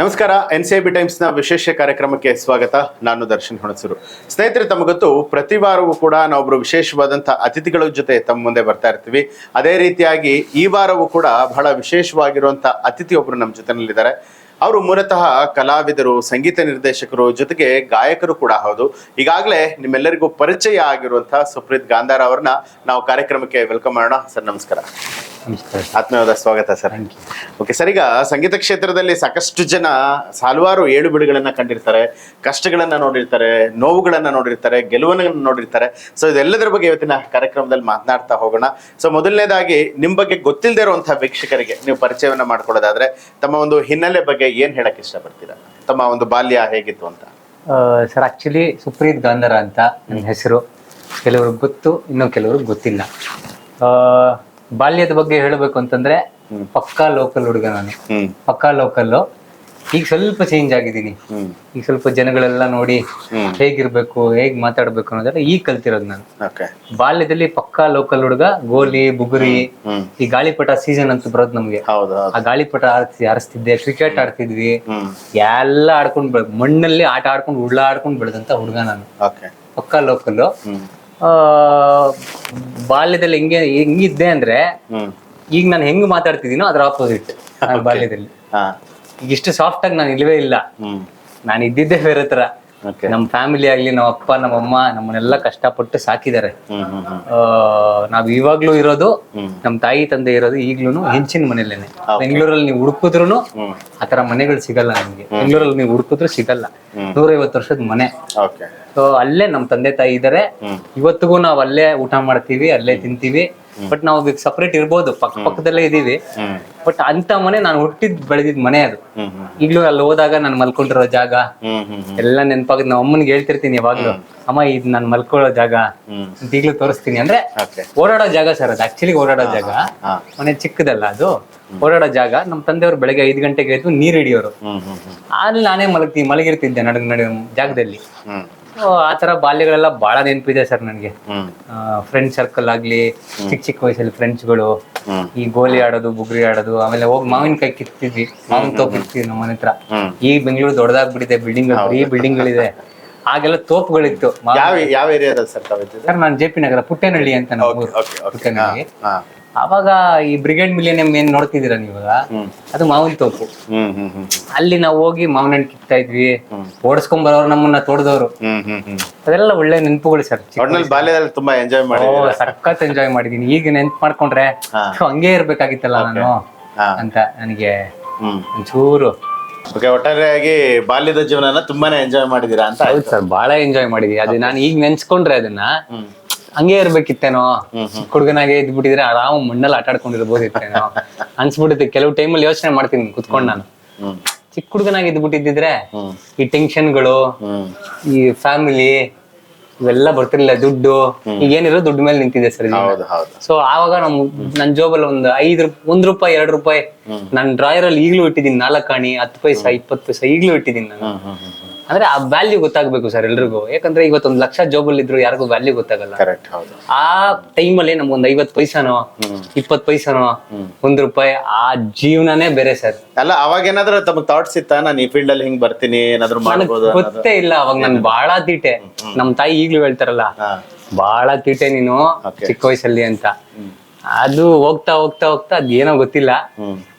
ನಮಸ್ಕಾರ N C B ಟೈಮ್ಸ್ನ ವಿಶೇಷ ಕಾರ್ಯಕ್ರಮಕ್ಕೆ ಸ್ವಾಗತ. ನಾನು ದರ್ಶನ್ ಹುಣಸೂರು. ಸ್ನೇಹಿತರೆ ತಮಗೊತ್ತು ಪ್ರತಿ ವಾರವೂ ಕೂಡ ನಾವೊಬ್ಬರು ವಿಶೇಷವಾದಂಥ ಅತಿಥಿಗಳ ಜೊತೆ ತಮ್ಮ ಮುಂದೆ ಬರ್ತಾ ಇರ್ತೀವಿ. ಅದೇ ರೀತಿಯಾಗಿ ಈ ವಾರವೂ ಕೂಡ ಬಹಳ ವಿಶೇಷವಾಗಿರುವಂಥ ಅತಿಥಿ ಒಬ್ಬರು ನಮ್ಮ ಜೊತೆನಲ್ಲಿದ್ದಾರೆ ಅವರು ಮೂಲತಃ ಕಲಾವಿದರು, ಸಂಗೀತ ನಿರ್ದೇಶಕರು, ಜೊತೆಗೆ ಗಾಯಕರು ಕೂಡ ಹೌದು. ಈಗಾಗಲೇ ನಿಮ್ಮೆಲ್ಲರಿಗೂ ಪರಿಚಯ ಆಗಿರುವಂತಹ ಸುಪ್ರೀತ್ ಗಾಂಧಾರ ಅವರನ್ನ ನಾವು ಕಾರ್ಯಕ್ರಮಕ್ಕೆ ವೆಲ್ಕಮ್ ಮಾಡೋಣ. ಸರ್, ನಮಸ್ಕಾರ. ಆತ್ಮೀಯವಾದ ಸ್ವಾಗತ ಸರ್. ಓಕೆ ಸರ್ ಈಗ ಸಂಗೀತ ಕ್ಷೇತ್ರದಲ್ಲಿ ಸಾಕಷ್ಟು ಜನ ಹಲವಾರು ಏಳು ಬಿಡುಗಳನ್ನ ಕಂಡಿರ್ತಾರೆ ಕಷ್ಟಗಳನ್ನ ನೋಡಿರ್ತಾರೆ ನೋವುಗಳನ್ನ ನೋಡಿರ್ತಾರೆ ಗೆಲುವನ್ನ ನೋಡಿರ್ತಾರೆ. ಸೊ ಇದೆಲ್ಲದರ ಬಗ್ಗೆ ಇವತ್ತಿನ ಕಾರ್ಯಕ್ರಮದಲ್ಲಿ ಮಾತನಾಡ್ತಾ ಹೋಗೋಣ. ಸೊ ಮೊದಲನೇದಾಗಿ ನಿಮ್ ಬಗ್ಗೆ ಗೊತ್ತಿಲ್ಲದೆ ಇರುವಂತಹ ವೀಕ್ಷಕರಿಗೆ ನೀವು ಪರಿಚಯವನ್ನ ಮಾಡ್ಕೊಳ್ಳೋದಾದ್ರೆ ತಮ್ಮ ಒಂದು ಹಿನ್ನೆಲೆ ಬಗ್ಗೆ ಏನ್ ಹೇಳಕ್ ಇಷ್ಟಪಡ್ತೀರಾ? ತಮ್ಮ ಒಂದು ಬಾಲ್ಯ ಹೇಗಿತ್ತು ಅಂತ? ಸರ್ ಆಕ್ಚುಲಿ ಸುಪ್ರೀತ್ ಗಾಂಧರ ಅಂತ ನನ್ನ ಹೆಸರು. ಕೆಲವ್ರಿಗೆ ಗೊತ್ತು ಇನ್ನು ಕೆಲವ್ರಿಗೆ ಗೊತ್ತಿಲ್ಲ. ಬಾಲ್ಯದ ಬಗ್ಗೆ ಹೇಳಬೇಕು ಅಂತಂದ್ರೆ ಪಕ್ಕಾ ಲೋಕಲ್ ಹುಡುಗ ನಾನು. ಪಕ್ಕಾ ಲೋಕಲ್ ಈಗ ಸ್ವಲ್ಪ ಚೇಂಜ್ ಆಗಿದ್ದೀನಿ. ಈಗ ಸ್ವಲ್ಪ ಜನಗಳೆಲ್ಲ ನೋಡಿ. ಹೇಗಿರ್ಬೇಕು ಹೇಗ್ ಮಾತಾಡ್ಬೇಕು ಅನ್ನೋದೆಲ್ಲ ಈಗ ಕಲ್ತಿರೋದು ನಾನು. ಓಕೆ. ಬಾಲ್ಯದಲ್ಲಿ ಪಕ್ಕಾ ಲೋಕಲ್ ಹುಡುಗ ಗೋಲಿ ಬುಗುರಿ ಈ ಗಾಳಿಪಟ ಸೀಸನ್ ಅಂತ ಬರೋದು ನಮ್ಗೆ. ಆ ಗಾಳಿಪಟ ಆರಿಸ್ತಿದ್ದೆ ಕ್ರಿಕೆಟ್ ಆಡ್ತಿದ್ವಿ. ಎಲ್ಲ ಆಡ್ಕೊಂಡು ಮಣ್ಣಲ್ಲಿ ಆಟ ಆಡ್ಕೊಂಡು ಉಳ್ಳ ಆಡ್ಕೊಂಡು ಬೆಳೆದಂತ ಹುಡುಗ ನಾನು. ಓಕೆ. ಲೋಕಲ್ ಬಾಲ್ಯದಲ್ಲಿ ಹೆಂಗೆ ಹೆಂಗಿದ್ದೆ ಅಂದ್ರೆ ಈಗ ನಾನು ಹೆಂಗ್ ಮಾತಾಡ್ತಿದ್ದೀನೋ ಅದ್ರ ಆಪೋಸಿಟ್ ಬಾಲ್ಯದಲ್ಲಿ. ಈಗ ಇಷ್ಟು ಸಾಫ್ಟ್ ಆಗಿ ನಾನು ಇಲ್ವೇ ಇಲ್ಲ. ಹ್ಮ್. ನಾನು ಇದ್ದಿದ್ದೆ ಬೇರೆ ತರ. ನಮ್ಮ ಫ್ಯಾಮಿಲಿ ಆಗ್ಲಿ ನಮ್ಮ ಅಪ್ಪ ನಮ್ಮ ಅಮ್ಮ ನಮ್ಮನ್ನೆಲ್ಲ ಕಷ್ಟಪಟ್ಟು ಸಾಕಿದ್ದಾರೆ. ನಾವ್ ಇವಾಗ್ಲೂ ಇರೋದು ನಮ್ ನಮ್ಮ ತಾಯಿ ತಂದೆ ಇರೋದು ಈಗ್ಲೂ ಹೆಂಚಿನ ಮನೇಲೇನೆ ಬೆಂಗಳೂರಲ್ಲಿ ನೀವು ಹುಡುಕಿದ್ರು ಆತರ ಮನೆಗಳು ಸಿಗಲ್ಲ ನಮ್ಗೆ. ಬೆಂಗಳೂರಲ್ಲಿ ನೀವು ಹುಡುಕಿದ್ರು ಸಿಗಲ್ಲ. ನೂರೈವತ್ತು ವರ್ಷದ ಮನೆ. ಸೊ ಅಲ್ಲೇ ನಮ್ ತಂದೆ ತಾಯಿ ಇದಾರೆ. ಇವತ್ತಿಗೂ ನಾವ್ ಅಲ್ಲೇ ಊಟ ಮಾಡ್ತೀವಿ ಅಲ್ಲೇ ತಿಂತೀವಿ. ಬಟ್ ನಾವು ಈಗ ಸಪರೇಟ್ ಇರ್ಬೋದು. ಪಕ್ಕ ಪಕ್ಕದಲ್ಲೇ ಇದೀವಿ ಬಟ್ ಅಂತ ಮನೆ ನಾನು ಹುಟ್ಟಿದ್ ಬೆಳೆದಿದ್ ಮನೆ ಅದು. ಈಗಲೂ ಅಲ್ಲಿ ಹೋದಾಗ ನಾನು ಮಲ್ಕೊಂಡಿರೋ ಜಾಗ. ಎಲ್ಲ ನೆನಪಾಗ ನಮ್ಮ ಅಮ್ಮನಿಗೆ ಹೇಳ್ತಿರ್ತೀನಿ ಯಾವಾಗ್ಲೂ. ಅಮ್ಮ ಇದ್ ನಾನು ಮಲ್ಕೊಳ್ಳೋ ಜಾಗ. ಅಂತ ಈಗ್ಲೂ ತೋರಿಸ್ತೀನಿ. ಅಂದ್ರೆ ಓಡಾಡೋ ಜಾಗ ಸರ್ ಅದು. ಆಕ್ಚುಲಿ ಓಡಾಡೋ ಜಾಗ. ಮನೆ ಚಿಕ್ಕದಲ್ಲ ಅದು. ಓಡಾಡೋ ಜಾಗ. ನಮ್ಮ ತಂದೆಯವರು ಬೆಳಗ್ಗೆ ಐದು ಗಂಟೆಗೆ ಎದ್ದು ನೀರು ಹಿಡಿಯೋರು. ಅಲ್ಲಿ ನಾನೇ ಮಲಗ್ತೀನಿ. ಮಲಗಿರ್ತಿದ್ದೆ ನಡ ನಡ ಜಾಗದಲ್ಲಿ. ಆ ತರ ಬಾಲ್ಯಗಳೆಲ್ಲ ಬಹಳ ನೆನಪಿದೆ ಸರ್ ನನಗೆ. ಫ್ರೆಂಡ್ ಸರ್ಕಲ್ ಆಗ್ಲಿ ಚಿಕ್ಕ ಚಿಕ್ಕ ವಯಸ್ಸಲ್ಲಿ ಫ್ರೆಂಡ್ಸ್ಗಳು ಈ ಗೋಲಿ ಆಡೋದು ಬುಗ್ರಿ ಆಡೋದು ಆಮೇಲೆ ಹೋಗಿ ಮಾವಿನಕಾಯಿ ಕಿತ್ತಿದ್ವಿ ಮಾವಿನ ತೋಪ್ ಇರ್ತೀವಿ ನಮ್ಮ ಮನೆ ಹತ್ರ. ಈ ಬೆಂಗಳೂರು ದೊಡ್ಡದಾಗ್ಬಿಟ್ಟಿದೆ ಬಿಲ್ಡಿಂಗ್ ಈ ಬಿಲ್ಡಿಂಗ್ ಗಳಿದೆ ಆಗೆಲ್ಲ ತೋಪುಗಳಿತ್ತು. ಯಾವ ಯಾವ ಏರಿಯಾದಲ್ಲಿ ಸರ್ ಸರ್ ನಾನು ಜೆ ಪಿ ನಗರ ಪುಟ್ಟೇನಹಳ್ಳಿ ಅಂತ ನಮ್ಮ ಪುಟ್ಟೇನಹಳ್ಳಿ. ಅವಾಗ ಈ ಬ್ರಿಗೇಡ್ ಮಿಲಿನಿಯಂ ಏನ್ ನೋಡ್ತಿದ್ದೀರಾ ನೀವು ಇವಾಗ ಅದು ಮಾವಿನ ತೋಪು. ಅಲ್ಲಿ ನಾವು ಹೋಗಿ ಮಾವಿನ ಹಣ್ಣು ಕಿತ್ತಾ ಇದ್ವಿ. ಓಡಿಸ್ಕೊಂಡ್ ಬರೋರು ನಮ್ಮನ್ನ ತೋಡ್ದವ್ರು. ಅದೆಲ್ಲ ಒಳ್ಳೆ ನೆನಪುಗಳು ಸರ್. ಒಟ್ನಲ್ಲಿ ಬಾಲ್ಯದಲ್ಲಿ ತುಂಬಾ ಎಂಜಾಯ್ ಮಾಡಿ ಸಖತ್ ಎಂಜಾಯ್ ಮಾಡಿದೀನಿ ಈಗ ನೆನ್ಪ್ ಮಾಡ್ಕೊಂಡ್ರೆ ಹಂಗೆ ಇರ್ಬೇಕಾಗಿತ್ತಲ್ಲ ನಾನು ಅಂತ ನನಗೆ ಒಂಚೂರು. ಒಟ್ಟಾರೆಯಾಗಿ ಬಾಲ್ಯದ ಜೀವನನ ತುಂಬಾನೇ ಎಂಜಾಯ್ ಮಾಡಿದೀರಾ ಅಂತ ಹೌದು ಸರ್ ಬಹಳ ಎಂಜಾಯ್ ಮಾಡಿದೀವಿ ಅದು ನಾನು ಈಗ ನೆನ್ಸ್ಕೊಂಡ್ರೆ ಅದನ್ನ ಹಂಗೆ ಇರ್ಬೇಕಿತ್ತೇನೋ? ಚಿಕ್ಕ ಹುಡುಗನಾಗೆ ಇದ್ಬಿಟ್ಟಿದ್ರೆ ಆರಾಮ ಮಣ್ಣಲ್ಲಿ ಆಟ ಆಡ್ಕೊಂಡಿರ್ಬೋದಿತ್ತೇನೋ ಅನ್ಸ್ಬಿಡುತ್ತೆ. ಕೆಲವು ಟೈಮಲ್ಲಿ ಯೋಚನೆ ಮಾಡ್ತೀನಿ ಕುತ್ಕೊಂಡು ನಾನು. ಚಿಕ್ಕ ಹುಡುಗನಾಗಿ ಇದ್ಬಿಟ್ಟಿದ್ರೆ ಬಿಟ್ಟಿದ್ರೆ ಈ ಟೆನ್ಷನ್ಗಳು ಈ ಫ್ಯಾಮಿಲಿ ಇವೆಲ್ಲ ಬರ್ತಿರ್ಲಿಲ್ಲ. ದುಡ್ಡು ಈಗ ಏನಿರೋ ದುಡ್ಡು ಮೇಲೆ ನಿಂತಿದೆ ಸರ್ ಸೊ ಆವಾಗ ನಮ್ ನನ್ ಜೋಬಲ್ಲಿ ಒಂದು ಐದ್ ಒಂದ್ ರೂಪಾಯಿ ಎರಡ್ ರೂಪಾಯಿ ನನ್ ಡ್ರಾಯರ್ ಅಲ್ಲಿ ಈಗ್ಲೂ ಇಟ್ಟಿದ್ದೀನಿ. ನಾಲ್ಕಾಣಿ ಹತ್ತು ಪೈಸಾ ಇಪ್ಪತ್ತು ಪೈಸಾ ಈಗ್ಲೂ ಇಟ್ಟಿದ್ದೀನಿ ನಾನು. ಅಂದ್ರೆ ಆ ವ್ಯಾಲ್ಯೂ ಗೊತ್ತಾಗಬೇಕು ಸರ್ ಎಲ್ರಿಗೂ. ಯಾಕಂದ್ರೆ ಇವತ್ತೊಂದ್ ಲಕ್ಷ ಜೋಬಲ್ಲಿ ಇದ್ರು ಯಾರಿಗೂ ವ್ಯಾಲ್ಯೂ ಗೊತ್ತಾಗಲ್ಲ. ಕರೆಕ್ಟ್ ಹೌದು. ಆ ಟೈಮಲ್ಲಿ ನಮ್ಗೊಂದ್ ಐವತ್ ಪೈಸಾನೋ ಇಪ್ಪತ್ ಪೈಸಾನೋ ಒಂದ್ ರೂಪಾಯಿ ಆ ಜೀವನನೇ ಬೇರೆ ಸರ್ ಅಲ್ಲ ಅವಾಗ ಏನಾದ್ರೂ ತಮ್ಮ ಥಾಟ್ಸ್ ಇತ್ತ? ನಾನು ಈ ಫೀಲ್ಡ್ ಅಲ್ಲಿ ಹಿಂಗ್ ಬರ್ತೀನಿ ಏನಾದ್ರು ಮಾಡ್ಬೋದು ಅನ್ನೋದು? ಗೊತ್ತೇ ಇಲ್ಲ ಅವಾಗ ನನ್ ಬಹಳ ತೀಟೆ. ನಮ್ ತಾಯಿ ಈಗ್ಲೂ ಹೇಳ್ತಾರಲ್ಲ ಬಹಳ ಬಾಳ ತೀಟೆ ನೀನು Okay. ಚಿಕ್ಕ ವಯಸ್ಸಲ್ಲಿ ಅಂತ. ಅದು ಹೋಗ್ತಾ ಹೋಗ್ತಾ ಹೋಗ್ತಾ ಅದ್ ಏನೋ ಗೊತ್ತಿಲ್ಲ.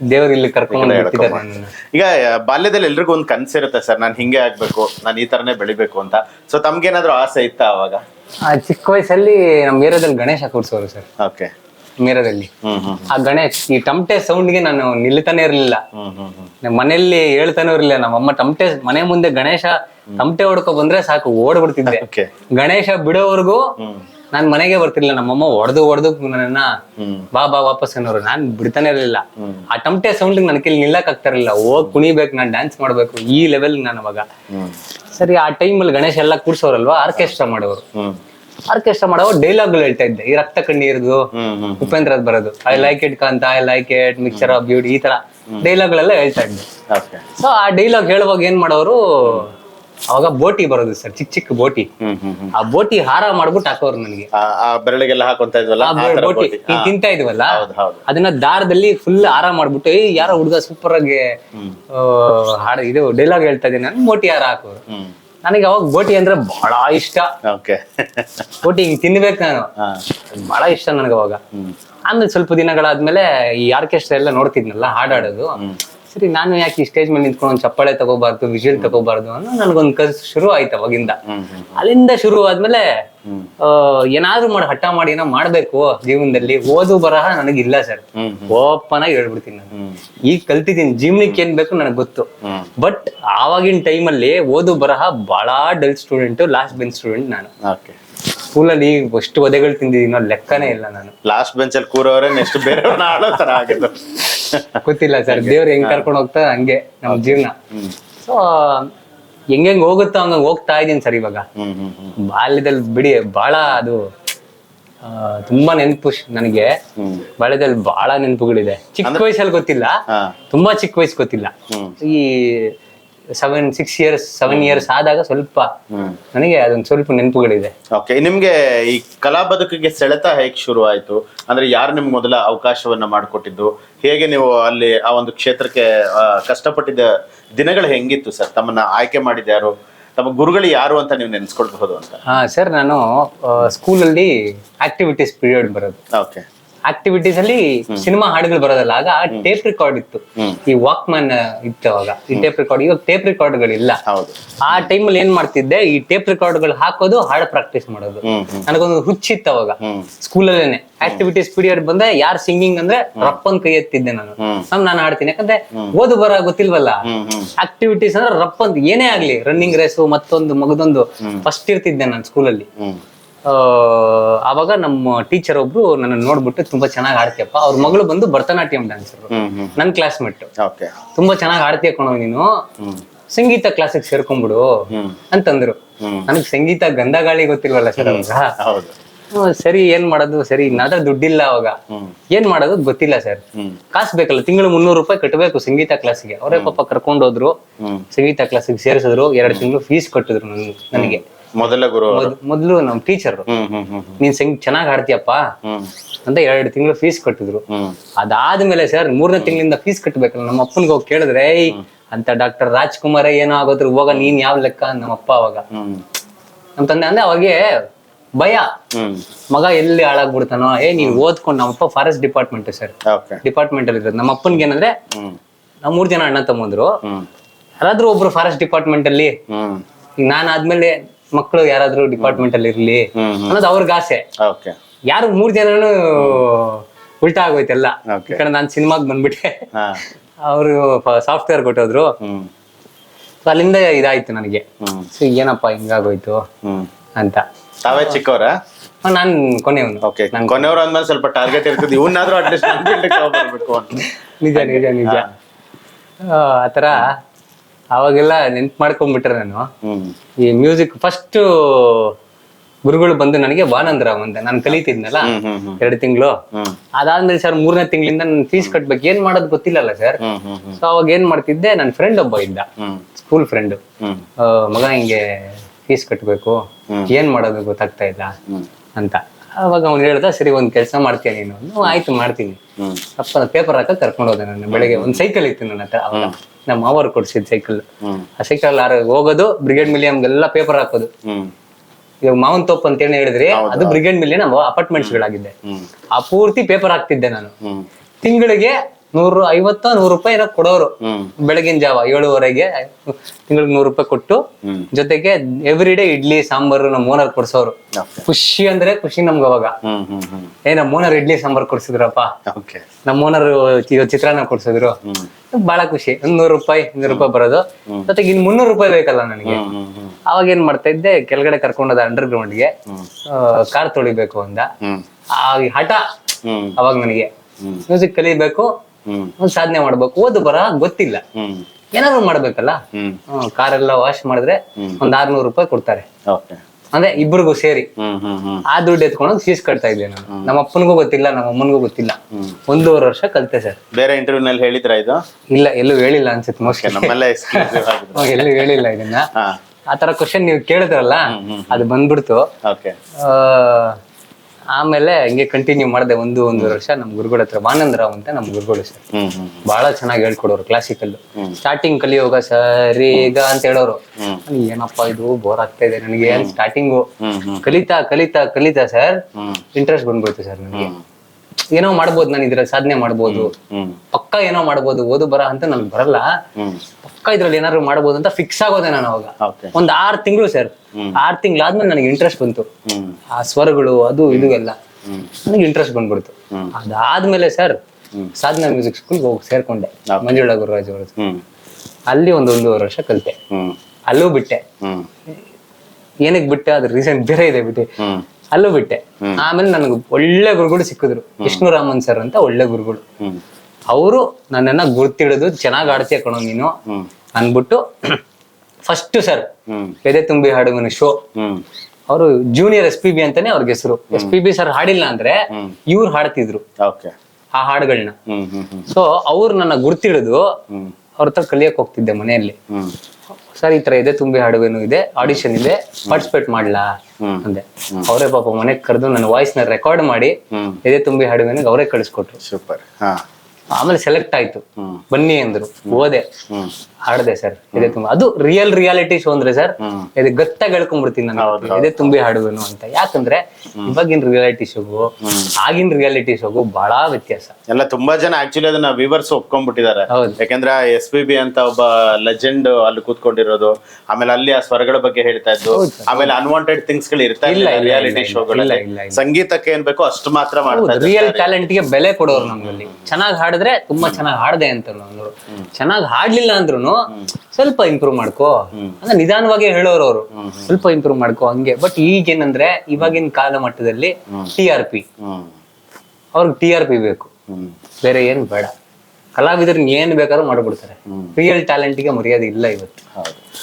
ದೇವ್ರು ಇಲ್ಲಿ ಕರ್ಕೊಂಡು ನನ್ನನ್ನ. ಈಗ ಬಾಲ್ಯದಲ್ಲಿ ಎಲ್ರಿಗೂ ಒಂದು ಕನ್ಸಿರುತ್ತೆ ಸರ್ ನಾನು ಹಿಂಗೆ ಆಗ್ಬೇಕು ನಾನು ಈ ತರನೇ ಬೆಳಿಬೇಕು ಅಂತ. ಸೊ ತಮ್ಗೇನಾದ್ರೂ ಆಸೆ ಇತ್ತ ಅವಾಗ? ಆ ಚಿಕ್ಕ ವಯಸ್ಸಲ್ಲಿ ನಮ್ಮ ಮೀರದಲ್ಲಿ ಗಣೇಶ ಕೂರ್ಸೋರು ಸರ್. ಓಕೆ. ಮೇರದಲ್ಲಿ. ಆ ಗಣೇಶ್ ಈ ಟಮಟೆ ಸೌಂಡ್ಗೆ ನಾನು ನಿಲ್ತಾನೆ ಇರ್ಲಿಲ್ಲ. ನಮ್ಮ ಮನೆಯಲ್ಲಿ ಹೇಳ್ತಾನೆ ಇರ್ಲಿಲ್ಲ. ನಮ್ಮಮ್ಮ ಟಮಟೆ ಮನೆ ಮುಂದೆ ಗಣೇಶ ತಮಟೆ ಹೊಡ್ಕೊ ಬಂದ್ರೆ ಸಾಕು ಓಡ್ಬಿಡ್ತಿದ್ದೆ. ಓಕೆ. ಗಣೇಶ ಬಿಡೋವರೆಗೂ ನಾನ್ ಮನೆಗೆ ಬರ್ತಿರ್ಲಿಲ್ಲ ನಮ್ಮಮ್ಮ ಹೊಡೆದು ಹೊಡೆದು ನನ್ನ ಬಾ ಬಾ ವಾಪಸ್ ಅನ್ನೋರು. ನಾನ್ ಬಿಡ್ತಾನೆ ಇರ್ಲಿಲ್ಲ. ಆ ಟಮಟೆ ಸೌಂಡ್ ನನ್ ಕೈಲಿ ನಿಲ್ಲಕ್ ಆಗ್ತಾ ಇರ್ಲಿಲ್ಲ. ಹೋಗ್ ಕುಣಿಬೇಕು ನಾನ್ ಡ್ಯಾನ್ಸ್ ಮಾಡ್ಬೇಕು ಈ ಲೆವೆಲ್ ನಾನು ಅವಾಗ. ಸರಿ ಆ ಟೈಮ್ ಅಲ್ಲಿ ಗಣೇಶ ಎಲ್ಲ ಕೂರ್ಸೋರಲ್ವಾ? ಆರ್ಕೆಸ್ಟ್ರಾ ಮಾಡೋರು. ಆರ್ಕೆಸ್ಟ್ರಾ ಆರ್ಕೆಸ್ಟ್ರಾ ಡೈಲಾಗ್ಗಳು ಹೇಳ್ತಾ ಇದ್ದೆ. ಈ ರಕ್ತ ಕಣ್ಣೀರ್ದು ಉಪೇಂದ್ರ ಉಪೇಂದ್ರದ್ ಬರೋದು. I like it Kantha I like it mixer of beauty ಈ ತರ. ಡೈಲಾಗ್ಗಳೆಲ್ಲ ಹೇಳ್ತಾ ಇದ್ದೆ. ಸೊ ಆ ಡೈಲಾಗ್ ಹೇಳುವಾಗ ಏನ್ ಮಾಡೋರು ಅವಾಗ ಬೋಟಿ ಬರೋದು ಸರ್ ಚಿಕ್ಕ ಚಿಕ್ಕ ಬೋಟಿ. ಆ ಬೋಟಿ ಹಾರ ಮಾಡ್ಬಿಟ್ಟು ಹಾಕೋರು ನನಗೆ. ಆ ಬೆರಳಿಗೆಲ್ಲ ಹಾಕೊಂತ ಇದ್ವಲ್ಲ? ಆ ಬೋಟಿ ತಿಂತಾ ಇದೀವಲ್ಲ? ಹೌದು ಹೌದು. ಅದನ್ನ ದಾರದಲ್ಲಿ ಫುಲ್ ಹಾರ ಮಾಡ್ಬಿಟ್ಟು ಏ ಯಾರೋ ಹುಡುಗ ಸೂಪರ್ ಆಗಿ ಆ, ಹಾಡು ಇದು ಡೈಲಾಗ್ ಹೇಳ್ತಾ ಇದ್ದೀನಿ. ನಾನು ಬೋಟಿ ಹಾರ ಹಾಕೋರು. ನನಗೆ ಅವಾಗ ಬೋಟಿ ಅಂದ್ರೆ ಬಹಳ ಇಷ್ಟ. ಓಕೆ. ಬೋಟಿ ಹಿಂಗ್ ತಿನ್ಬೇಕು ನಾನು. ಬಹಳ ಇಷ್ಟ ನನಗೆ ಅವಾಗ. ಅಂದ್ರೆ ಆಮೇಲೆ ಸ್ವಲ್ಪ ದಿನಗಳಾದ್ಮೇಲೆ ಈ ಆರ್ಕೆಸ್ಟ್ರಾ ಎಲ್ಲ ನೋಡ್ತಿದ್ನಲ್ಲ ಹಾಡಾಡೋದು. ಸರಿ ನಾನು ಯಾಕೆ ಈ ಸ್ಟೇಜ್ ಮೇಲೆ ನಿಂತ್ಕೊಂಡು ಒಂದು ಚಪ್ಪಾಳೆ ತಗೋಬಾರ್ದು ವಿಜುವಲ್ ತಗೋಬಾರ್ದು ಅನ್ನೋ ನನಗೊಂದು ಕಸ್ ಶುರು ಆಯ್ತು ಅವಾಗಿಂದ. ಅಲ್ಲಿಂದ ಶುರು ಆದ್ಮೇಲೆ ಏನಾದ್ರೂ ಮಾಡಿ ಹಠ ಮಾಡಿ ಏನೋ ಮಾಡ್ಬೇಕು ಜೀವನದಲ್ಲಿ ಓದು ಬರಹ ನನಗಿಲ್ಲ ಸರ್. ಓಪನ್ ಆಗಿ ಹೇಳ್ಬಿಡ್ತೀನಿ ನಾನು. ಈಗ ಕಲ್ತಿದ್ದೀನಿ ಜೀವನಕ್ಕೆ ಏನ್ ಬೇಕು ನನಗೆ ಗೊತ್ತು. ಬಟ್ ಆವಾಗಿನ ಟೈಮಲ್ಲಿ ಓದು ಬರಹ ಬಹಳ dull student last bench student ನಾನು. ಓಕೆ ಸ್ಕೂಲಲ್ಲಿ ಎಷ್ಟು ಒದೆಗಳು ತಿಂದಿದ್ದೀನೋ ಲೆಕ್ಕನೇ ಇಲ್ಲ ನಾನು. ಲಾಸ್ಟ್ ಬೆಂಚಲ್ಲಿ ಕೂರೋರೆ ನೆಕ್ಸ್ಟ್ ಬೇರೆ ಆಡೋ ತರ ಗೊತ್ತಿಲ್ಲ ಸರ್ ದೇವ್ರು ಹೆಂಗ್ ಕರ್ಕೊಂಡು ಹೋಗ್ತಾ ಹಂಗೆ ನಮ್ ಜೀವನ. ಸೊ ಹೆಂಗ್ ಹೋಗುತ್ತೋ ಹಂಗ ಹೋಗ್ತಾ ಇದೀನಿ ಸರ್ ಇವಾಗ. ಬಾಲ್ಯದಲ್ಲಿ ಬಿಡಿ ಬಹಳ ಅದು ತುಂಬಾ ನೆನಪು ನನಗೆ. ಬಾಲ್ಯದಲ್ಲಿ ಬಹಳ ನೆನಪುಗಳಿದೆ. ಚಿಕ್ಕ ವಯಸ್ಸಲ್ಲಿ ಗೊತ್ತಿಲ್ಲ. ತುಂಬಾ ಚಿಕ್ಕ ವಯಸ್ಸು ಗೊತ್ತಿಲ್ಲ. ಈ seven six years seven years ಆದಾಗ ಸ್ವಲ್ಪ ನನಗೆ ಅದೊಂದು ಸ್ವಲ್ಪ ನೆನಪುಗಳಿದೆ. ಓಕೆ ನಿಮ್ಗೆ ಈ ಕಲಾ ಬದುಕಿಗೆ ಸೆಳೆತ ಹೇಗೆ ಶುರು ಆಯ್ತು? ಅಂದ್ರೆ ಯಾರು ನಿಮ್ಗೆ ಮೊದಲ ಅವಕಾಶವನ್ನ ಮಾಡಿಕೊಟ್ಟಿದ್ದು? ಹೇಗೆ ನೀವು ಅಲ್ಲಿ ಆ ಒಂದು ಕ್ಷೇತ್ರಕ್ಕೆ ಆ, ಕಷ್ಟಪಟ್ಟಿದ್ದ ದಿನಗಳು ಹೆಂಗಿತ್ತು ಸರ್? ತಮ್ಮನ್ನ ಆಯ್ಕೆ ಮಾಡಿದ ಯಾರು? ತಮ್ಮ ಗುರುಗಳು ಯಾರು ಅಂತ ನೀವು ನೆನ್ಸ್ಕೊಳ್ಬಹುದು ಅಂತ. ಹಾ ಸರ್ ನಾನು ಸ್ಕೂಲಲ್ಲಿ ಆಕ್ಟಿವಿಟೀಸ್ ಪೀರಿಯಡ್ ಬರೋದು. ಓಕೆ ಆಕ್ಟಿವಿಟೀಸ್ ಅಲ್ಲಿ ಸಿನಿಮಾ ಹಾಡುಗಳು ಬರೋದಲ್ಲ ಆಗ ಟೇಪ್ ರೆಕಾರ್ಡ್ ಇತ್ತು. ಈ ವಾಕ್ ಮ್ಯಾನ್ ಇತ್ತು ಅವಾಗ. ಈ ಟೇಪ್ ರೆಕಾರ್ಡ್ ಇವಾಗ ಟೇಪ್ ರೆಕಾರ್ಡ್ಗಳಿಲ್ಲ ಹೌದು. ಆ ಅಲ್ಲಿ ಏನ್ ಮಾಡ್ತಿದ್ದೆ ಈ ಟೇಪ್ ರೆಕಾರ್ಡ್ಗಳು ಹಾಕೋದು ಹಾಡು ಪ್ರಾಕ್ಟೀಸ್ ಮಾಡೋದು. ನನಗೊಂದು ಹುಚ್ಚಿತ್ತು ಅವಾಗ. ಸ್ಕೂಲ್ ಸ್ಕೂಲಲ್ಲೇನೆ ಆಕ್ಟಿವಿಟೀಸ್ ಪೀರಿಯಡ್ ಬಂದ್ರೆ ಯಾರು ಸಿಂಗಿಂಗ್ ಅಂದ್ರೆ ರಪ್ಪನ್ ಕೈ ಎತ್ತಿದ್ದೆ ನಾನು. ನಮ್ ನಾನು ಹಾಡ್ತೀನಿ. ಯಾಕಂದ್ರೆ ಓದು ಬರ ಗೊತ್ತಿಲ್ವಲ್ಲ? ಆಕ್ಟಿವಿಟೀಸ್ ಅಂದ್ರೆ ರಪ್ಪನ್ ಅಂತ ಏನೇ ಆಗ್ಲಿ ರನ್ನಿಂಗ್ ರೇಸು ಮತ್ತೊಂದು ಮಗದೊಂದು ಫಸ್ಟ್ ಇರ್ತಿದ್ದೆ ನಾನು ಸ್ಕೂಲಲ್ಲಿ ಆವಾಗ ನಮ್ಮ ಟೀಚರ್ ಒಬ್ರು ನನ್ನ ನೋಡ್ಬಿಟ್ಟು ತುಂಬಾ ಚೆನ್ನಾಗಿ ಆಡ್ತೀಯಪ್ಪ. ಅವ್ರ ಮಗಳು ಬಂದು ಭರತನಾಟ್ಯಂ ಡ್ಯಾನ್ಸರ್ ನನ್ ಕ್ಲಾಸ್ಮೇಟ್ ತುಂಬಾ ಚೆನ್ನಾಗಿ ಆಡ್ತೀಯ ಕಣೋ ನೀನು. ಸಂಗೀತ ಕ್ಲಾಸಿಗೆ ಸೇರ್ಕೊಂಡ್ಬಿಡು ಅಂತಂದ್ರು. ನನಗೆ ಸಂಗೀತ ಗಂಧ ಗಾಳಿ ಗೊತ್ತಿಲ್ವಲ್ಲ ಸರ್ ಅವಾಗ ಸರಿ ಏನ್ ಮಾಡೋದು? ಸರಿ ನಾದ್ರ ದುಡ್ಡಿಲ್ಲ ಅವಾಗ. ಏನ್ ಮಾಡೋದು? ಗೊತ್ತಿಲ್ಲ ಸರ್ ಕಾಸ್ ಬೇಕಲ್ಲ ತಿಂಗಳು ಮುನ್ನೂರು ರೂಪಾಯಿ ಕಟ್ಟಬೇಕು ಸಂಗೀತ ಕ್ಲಾಸಿಗೆ ಅವರೇ ಪಾಪ ಕರ್ಕೊಂಡೋದ್ರು ಸಂಗೀತ ಕ್ಲಾಸಿಗೆ ಸೇರಿಸಿದ್ರು. ಎರಡು ತಿಂಗಳು ಫೀಸ್ ಕಟ್ಟಿದ್ರು ನನಗೆ. ಮೊದಲ ಗುರು ಮೊದಲು ಮೊದ್- ಮೊದ್ಲು ನಮ್ ಟೀಚರ್ ನೀನ್ ಸಂಗ್ ಚೆನ್ನಾಗ್ ಆಡ್ತೀಯಪ್ಪ ಅಂತ ಎರಡು ತಿಂಗಳು ಫೀಸ್ ಕಟ್ಟಿದ್ರು. ಅದಾದ್ಮೇಲೆ ಸರ್ ಮೂರನೇ ತಿಂಗಳಿಂದ ಫೀಸ್ ಕಟ್ಟಬೇಕಲ್ಲ ನಮ್ಮ ಅಪ್ಪನ್ಗೆ ಹೋಗಿ ಕೇಳಿದ್ರೆ ಏಯ್ ಅಂತ ಡಾಕ್ಟರ್ ರಾಜ್ಕುಮಾರ್ ಏನೋ ಆಗೋದ್ರು ಹೋಗ ನೀನ್ ಯಾವ ಲೆಕ್ಕ? ನಮ್ಮ ಅಪ್ಪ ಅವಾಗ. ನಮ್ ತಂದೆ ಅಂದ್ರೆ ಅವಾಗೆ ಭಯ. ಮಗ ಎಲ್ಲಿ ಹಾಳಾಗ್ಬಿಡ್ತಾನೋ. ಏ ನೀನ್ ಓದ್ಕೊಂಡು ನಮ್ಮಪ್ಪ ಫಾರೆಸ್ಟ್ ಡಿಪಾರ್ಟ್ಮೆಂಟ್ ಸರ್ ಡಿಪಾರ್ಟ್ಮೆಂಟ್ ಅಲ್ಲಿ ಇರೋದು. ನಮ್ಮ ಅಪ್ಪನ್ಗೆ ಏನಂದ್ರೆ ನಾವ್ ಮೂರ್ ಜನ ಅಣ್ಣ ತಮ್ಮಂದ್ರು. ಯಾರಾದ್ರೂ ಒಬ್ರು ಫಾರೆಸ್ಟ್ ಡಿಪಾರ್ಟ್ಮೆಂಟ್ ಅಲ್ಲಿ ಈಗ ನಾನ್ ಆದ್ಮೇಲೆ ಮಕ್ಕಳು ಯಾರಾದ್ರೂ ಡಿಪಾರ್ಟ್ಮೆಂಟ್ ಅಲ್ಲಿ ಇರ್ಲಿ ಅನ್ನೋದು ಅವ್ರಿಗೆ ಆಸೆ. ಓಕೆ ಯಾರು ಮೂರ್ ಜನನು ಉಲ್ಟಾ ಆಗೋಯ್ತೆಲ್ಲ. ನಾನ್ ಈ ಕಡೆ ನಾನು ಸಿನಿಮಾಗ್ ಬಂದ್ಬಿಟ್ಟೆ. ಅವರು ಸಾಫ್ಟ್ವೇರ್ ಕೊಟ್ಟೋದ್ರು. ಅಲ್ಲಿಂದ ಇದಾಯ್ತು ನನಗೆ. ಸೊ ಏನಪ್ಪ ಹಿಂಗಾಗೋಯ್ತು ಅಂತ. ತಾವೇ ಚಿಕ್ಕವರ? ನಾನ್ ಕೊನೆಯವನು. ಓಕೆ ಕೊನೆಯವ್ರು ಅಂದ್ಮೇಲೆ ಸ್ವಲ್ಪ ಟಾರ್ಗೆಟ್ ಇರ್ತದೆ. ಇವನ್ನಾದ್ರೂ ಅಟ್ಲೀಸ್ಟ್ ನಿಜ ನಿಜ ನಿಜ. ಆ, ಆತರ ಅವಾಗೆಲ್ಲ ನೆನ್ಪು ಮಾಡ್ಕೊಂಡ್ಬಿಟ್ರೆ ನಾನು. ಈ ಮ್ಯೂಸಿಕ್ ಫಸ್ಟ್ ಗುರುಗಳು ಬಂದು ನನಗೆ ಬಾನಂದ್ರಾವ್ ಅಂತ ನಾನು ಕಲಿತಿದ್ನಲ್ಲ ಎರಡು ತಿಂಗಳು. ಅದಾದ್ಮೇಲೆ ಸರ್ ಮೂರನೇ ತಿಂಗಳಿಂದ ನಾನು ಫೀಸ್ ಕಟ್ಬೇಕು. ಏನ್ ಮಾಡೋದು ಗೊತ್ತಿಲ್ಲಲ್ಲ ಸರ್ ಸೊ ಅವಾಗ ಏನ್ ಮಾಡ್ತಿದ್ದೆ ನನ್ನ ಫ್ರೆಂಡ್ ಒಬ್ಬ ಇದ್ದ. ಸ್ಕೂಲ್ ಫ್ರೆಂಡ್ ಮಗ ಹಿಂಗೆ ಫೀಸ್ ಕಟ್ಟಬೇಕು ಏನ್ ಮಾಡೋದು ಗೊತ್ತಾಗ್ತಾ ಇಲ್ಲ ಅಂತ. ಅವಾಗ ಅವ್ನು ಹೇಳ್ದ ಸರಿ ಒಂದ್ ಕೆಲಸ ಮಾಡ್ತೀನಿ ನೀನು. ಆಯ್ತು ಮಾಡ್ತೀನಿ. ಅಪ್ಪ ಪೇಪರ್ ಹಾಕ ಕರ್ಕೊಂಡು ಹೋದೆ ನಾನು. ಬೆಳಗ್ಗೆ ಒಂದ್ ಸೈಕಲ್ ಇತ್ತು ನನ್ನ ಹತ್ರ ನಮ್ಮ ಮಾವರು ಕೊಡ್ಸಿದ್ ಸೈಕಲ್ ಆ ಸೈಕಲ್ ಹೋಗೋದು ಬ್ರಿಗೇಡ್ ಮಿಲಿಯಂ ಎಲ್ಲ ಪೇಪರ್ ಹಾಕೋದು. ಇವಾಗ ಮಾವನ್ ತೋಪ್ ಅಂತ ಹೇಳಿದ್ರಿ ಹೇಳಿದ್ರೆ ಅದು ಬ್ರಿಗೇಡ್ ಮಿಲಿಯನ್ ಅಪಾರ್ಟ್ಮೆಂಟ್ಸ್ ಗಳಾಗಿದ್ದೆ. ಆ ಪೂರ್ತಿ ಪೇಪರ್ ಹಾಕ್ತಿದ್ದೆ ನಾನು. ತಿಂಗಳಿಗೆ ನೂರು ಐವತ್ತ ನೂರು ರೂಪಾಯಿ ಏನೋ ಕೊಡೋರು ಬೆಳಗಿನ ಜಾವ ಏಳುವರೆಗೆ ತಿಂಗಳಿಗೆ ನೂರು ರೂಪಾಯಿ ಕೊಟ್ಟು ಜೊತೆಗೆ ಎವ್ರಿ ಡೇ ಇಡ್ಲಿ ಸಾಂಬಾರು ನಮ್ಮ ಓನರ್ ಕೊಡ್ಸೋರು. ಖುಷಿ ಅಂದ್ರೆ ಖುಷಿ ನಮ್ಗೆ ಅವಾಗ. ಏ ನಮ್ಮ ಓನರ್ ಇಡ್ಲಿ ಸಾಂಬಾರ್ ಕೊಡ್ಸಿದ್ರಪ್ಪ. ನಮ್ಮ ಓನರ್ ಚಿತ್ರಾನ್ನ ಕೊಡ್ಸಿದ್ರು. ಬಹಳ ಖುಷಿ. ಒಂದ್ ನೂರು ರೂಪಾಯಿ ಇನ್ನೂರು ರೂಪಾಯಿ ಬರೋದು. ಜೊತೆಗೆ ಇನ್ ಮುನ್ನೂರು ರೂಪಾಯಿ ಬೇಕಲ್ಲ ನನಗೆ. ಅವಾಗ ಏನ್ ಮಾಡ್ತಾ ಇದ್ದೆ ಕೆಳಗಡೆ ಕರ್ಕೊಂಡೋದ ಅಂಡರ್ ಗ್ರೌಂಡ್ಗೆ ಕಾರ್ ತೊಳಿಬೇಕು ಅಂದ. ಆ ಹಠ ಅವಾಗ ನನಗೆ. ಮ್ಯೂಸಿಕ್ ಕಲಿಬೇಕು. ಒಂದ್ ಸಾಧನೆ ಮಾಡ್ಬೇಕು. ಓದು ಬರ ಗೊತ್ತಿಲ್ಲ. ಏನಾದ್ರು ಮಾಡ್ಬೇಕಲ್ಲ? ಕಾರ್ ಎಲ್ಲ ವಾಶ್ ಮಾಡಿದ್ರೆ ಒಂದ್ ಆರ್ನೂರು ರೂಪಾಯಿ ಕೊಡ್ತಾರೆ. ಅಂದ್ರೆ ಇಬ್ರಿಗೂ ಸೇರಿ. ಆ ದುಡ್ಡು ಎತ್ಕೊಂಡು ಫೀಸ್ ಕಟ್ತಾ ಇದ್ದೆ ನಾನು. ನಮ್ಮ ಅಪ್ಪನಿಗೂ ಗೊತ್ತಿಲ್ಲ ನಮ್ಮ ಅಮ್ಮನಿಗೂ ಗೊತ್ತಿಲ್ಲ. ಒಂದೂವರೆ ವರ್ಷ ಕಲಿತೆ ಸರ್. ಬೇರೆ ಇಂಟರ್ವ್ಯೂ ನಲ್ಲಿ ಹೇಳಿದ್ರ ಇದು? ಇಲ್ಲ ಎಲ್ಲೂ ಹೇಳಿಲ್ಲ ಅನ್ಸುತ್ತೆ ಮೋಸ್ಟ್ಲಿ ಎಲ್ಲೂ ಹೇಳಿಲ್ಲ ಇದನ್ನ. ಆತರ ಆ ತರ ಕ್ವಶನ್ ನೀವು ಕೇಳಿದ್ರಲ್ಲ ಅದು ಬಂದ್ಬಿಡ್ತು. ಆಮೇಲೆ ಹಂಗೆ ಕಂಟಿನ್ಯೂ ಮಾಡಿದೆ ಒಂದು ಒಂದು ವರ್ಷ ನಮ್ ಗುರುಗಳ ಹತ್ರ ರಾವ್ ಅಂತ ನಮ್ ಗುರುಗಳು ಸರ್. ಬಹಳ ಚೆನ್ನಾಗಿ ಹೇಳ್ಕೊಡೋರು ಕ್ಲಾಸಿಕಲ್ ಸ್ಟಾರ್ಟಿಂಗ್ ಕಲಿಯೋಗ ಸರಿಗ ಅಂತ ಹೇಳೋರು. ಏನಪ್ಪಾ ಇದು? ಬೋರ್ ಆಗ್ತಾ ಇದೆ ನನಗೆ. ಸ್ಟಾರ್ಟಿಂಗು ಕಲಿತಾ ಕಲಿತಾ ಕಲಿತಾ ಸರ್ ಇಂಟ್ರೆಸ್ಟ್ ಬಂದ್ಬಿಡ್ತು ಸರ್ ನನಗೆ. ಏನೋ ಮಾಡ್ಬೋದು ನಾನು ಇದ್ರ ಸಾಧನೆ ಮಾಡ್ಬೋದು. ಪಕ್ಕ ಏನೋ ಮಾಡ್ಬೋದು ಓದು ಬರ ಅಂತ ನನ್ಗೆ ಬರಲ್ಲ. ಪಕ್ಕ ಇದ್ರಲ್ಲಿ ಏನಾದ್ರು ಮಾಡ್ಬೋದು ಅಂತ ಫಿಕ್ಸ್ ಆಗೋದೆ ನಾನು ಅವಾಗ. ಒಂದ್ ಆರ್ ತಿಂಗಳು ಸರ್ ಆರ್ ತಿಂಗಳಾದ್ಮೇಲೆ ನನಗೆ ಇಂಟ್ರೆಸ್ಟ್ ಬಂತು. ಆ ಸ್ವರಗಳು ಅದು ಇದು ಎಲ್ಲ ನನಗೆ ಇಂಟ್ರೆಸ್ಟ್ ಬಂದ್ಬಿಡ್ತು. ಅದಾದ್ಮೇಲೆ ಸರ್ ಸಾಧನಾ ಮ್ಯೂಸಿಕ್ ಸ್ಕೂಲ್ ಹೋಗಿ ಸೇರ್ಕೊಂಡೆ ಮಂಜುಳಾ ಗುರುರಾಜ್ ಅವರ ಅಲ್ಲಿ ಒಂದು ಒಂದೂವರೆ ವರ್ಷ ಕಲಿತೆ. ಅಲ್ಲೂ ಬಿಟ್ಟೆ. ಏನಕ್ಕೆ ಬಿಟ್ಟೆ? ಅದ್ರ ರೀಸನ್ ಬೇರೆ ಇದೆ ಬಿಟ್ಟು ಅಲ್ಲೂ ಬಿಟ್ಟೆ. ಆಮೇಲೆ ನನಗೆ ಒಳ್ಳೆ ಗುರುಗಳು ಸಿಕ್ಕಿದ್ರು. ವಿಷ್ಣು ರಾಮನ್ ಸರ್ ಅಂತ ಒಳ್ಳೆ ಗುರುಗಳು. ಅವರು ನನ್ನನ್ನ ಗುರ್ತಿಡಿದು ಚೆನ್ನಾಗಿ ಆಡ್ತೀಯ ಕಣೋ ನೀನು ಅನ್ಬಿಟ್ಟು ಫಸ್ಟ್ ಸರ್ ಎದೆ ತುಂಬಿ ಹಾಡುವನ ಶೋ ಅವರು ಜೂನಿಯರ್ ಎಸ್ ಪಿ ಬಿ ಅಂತಾನೆ ಅವ್ರಿಗೆ ಹೆಸರು. ಎಸ್ ಪಿ ಬಿ ಸರ್ ಹಾಡಿಲ್ಲ ಅಂದ್ರೆ ಇವ್ರು ಹಾಡ್ತಿದ್ರು ಆ ಹಾಡುಗಳನ್ನ ಸೊ ಅವ್ರು ನನ್ನ ಗುರ್ತಿಡಿದು ಅವ್ರ ಹತ್ರ ಕಲಿಯಕ್ ಹೋಗ್ತಿದ್ದೆ ಮನೆಯಲ್ಲಿ. ಸರ್ ಈ ತರ ಇದೆ ತುಂಬಿ ಹಾಡುವೇನು ಇದೆ ಆಡಿಷನ್ ಇದೆ ಪಾರ್ಟಿಸಿಪೇಟ್ ಮಾಡ್ಲಾ? ಅಂದೆ. ಅವರೇ ಪಾಪ ಮನೆಗ್ ಕರೆದು ನನ್ನ ವಾಯ್ಸ್ನ ರೆಕಾರ್ಡ್ ಮಾಡಿ ಎದೆ ತುಂಬಿ ಹಾಡುವೇನಿಗೆ ಅವರೇ ಕಳಿಸ್ಕೊಟ್ರು. ಸೂಪರ್ ಆಮೇಲೆ ಸೆಲೆಕ್ಟ್ ಆಯ್ತು. ಬನ್ನಿ ಅಂದ್ರು. ಹೋದೆ ಹಾಡ್ದೆ ಸರ್. ಇದೆ ತುಂಬಾ. ಅದು ರಿಯಲ್ ರಿಯಾಲಿಟಿ ಶೋ ಅಂದ್ರೆ ಸರ್ ಇದು ಗತ್ತ ಹೇಳ್ಕೊಂಡ್ಬಿಡ್ತೀನಿ ನಾನು. ಇದೇ ತುಂಬಿ ಹಾಡುವೆನು ಅಂತ. ಯಾಕಂದ್ರೆ ಇವಾಗಿನ ರಿಯಾಲಿಟಿ ಶೋಗು ಆಗಿನ ರಿಯಾಲಿಟಿ ಶೋಗು ಬಹಳ ವ್ಯತ್ಯಾಸ. ಎಲ್ಲ ತುಂಬಾ ಜನ ಆಕ್ಚುಲಿ ಅದನ್ನ ವಿವರ್ಸ್ ಒಪ್ಕೊಂಡ್ಬಿಟ್ಟಿದ್ದಾರೆ. ಯಾಕಂದ್ರೆ ಎಸ್ ಪಿ ಬಿ ಅಂತ ಒಬ್ಬ ಲೆಜೆಂಡ್ ಅಲ್ಲಿ ಕೂತ್ಕೊಂಡಿರೋದು ಆಮೇಲೆ ಅಲ್ಲಿ ಆ ಸ್ವರಗಳ ಬಗ್ಗೆ ಹೇಳ್ತಾ ಇದ್ದು ಆಮೇಲೆ ಅನ್ವಾಂಟೆಡ್ ಥಿಂಗ್ಸ್ಗಳು ಇರ್ತಾ ಇಲ್ಲ, ರಿಯಾಲಿಟಿ ಶೋಗಳಲ್ಲಿ. ಸಂಗೀತಕ್ಕೆ ಏನ್ ಬೇಕೋ ಅಷ್ಟು ಮಾತ್ರ ಮಾಡ್ತಾರೆ ರಿಯಲ್ ಟ್ಯಾಲೆಂಟ್ಗೆ ಬೆಲೆ ಕೊಡೋರು ನಮ್ಮಲ್ಲಿ ಚೆನ್ನಾಗಿ ಹಾಡಿದ್ರೆ ತುಂಬಾ ಚೆನ್ನಾಗಿ ಹಾಡ್ದೆ ಅಂತ ಚೆನ್ನಾಗಿ ಹಾಡ್ಲಿಲ್ಲ ಅಂದ್ರು ಸ್ವಲ್ಪ ಇಂಪ್ರೂವ್ ಮಾಡ್ಕೋ. ಅಂದ್ರೆ ನಿಧಾನವಾಗಿ ಹೇಳೋರು ಅವರು. ಸ್ವಲ್ಪ ಇಂಪ್ರೂವ್ ಮಾಡ್ಕೋ ಹಂಗೆ. ಬಟ್ ಈಗೇನಂದ್ರೆ ಇವಾಗಿನ ಕಾಲ ಮಟ್ಟದಲ್ಲಿ ಟಿ ಆರ್ ಪಿ ಅವ್ರಿಗೆ ಟಿ ಆರ್ ಪಿ ಬೇಕು. ಬೇರೆ ಏನ್ ಬೇಡ. ಕಲಾವಿದ್ರನ್ನ ಏನ್ ಬೇಕಾದ್ರೂ ಮಾಡ್ಬಿಡ್ತಾರೆ. ರಿಯಲ್ ಟ್ಯಾಲೆಂಟ್ಗೆ ಮರ್ಯಾದೆ ಇಲ್ಲ ಇವತ್ತು.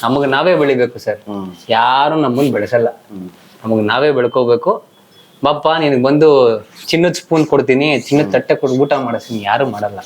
ನಮಗ್ ನಾವೇ ಬೆಳಿಬೇಕು ಸರ್. ಯಾರು ನಮ್ಮನ್ ಬೆಳೆಸಲ್ಲ. ನಮಗ್ ನಾವೇ ಬೆಳ್ಕೋಬೇಕು. ಬಾಪ್ಪ ನಿನಗೆ ಬಂದು ಚಿನ್ನದ ಸ್ಪೂನ್ ಕೊಡ್ತೀನಿ ಚಿನ್ನದ ತಟ್ಟೆ ಕೊಟ್ಟು ಊಟ ಮಾಡಿಸ್ತೀನಿ. ಯಾರು ಮಾಡಲ್ಲ.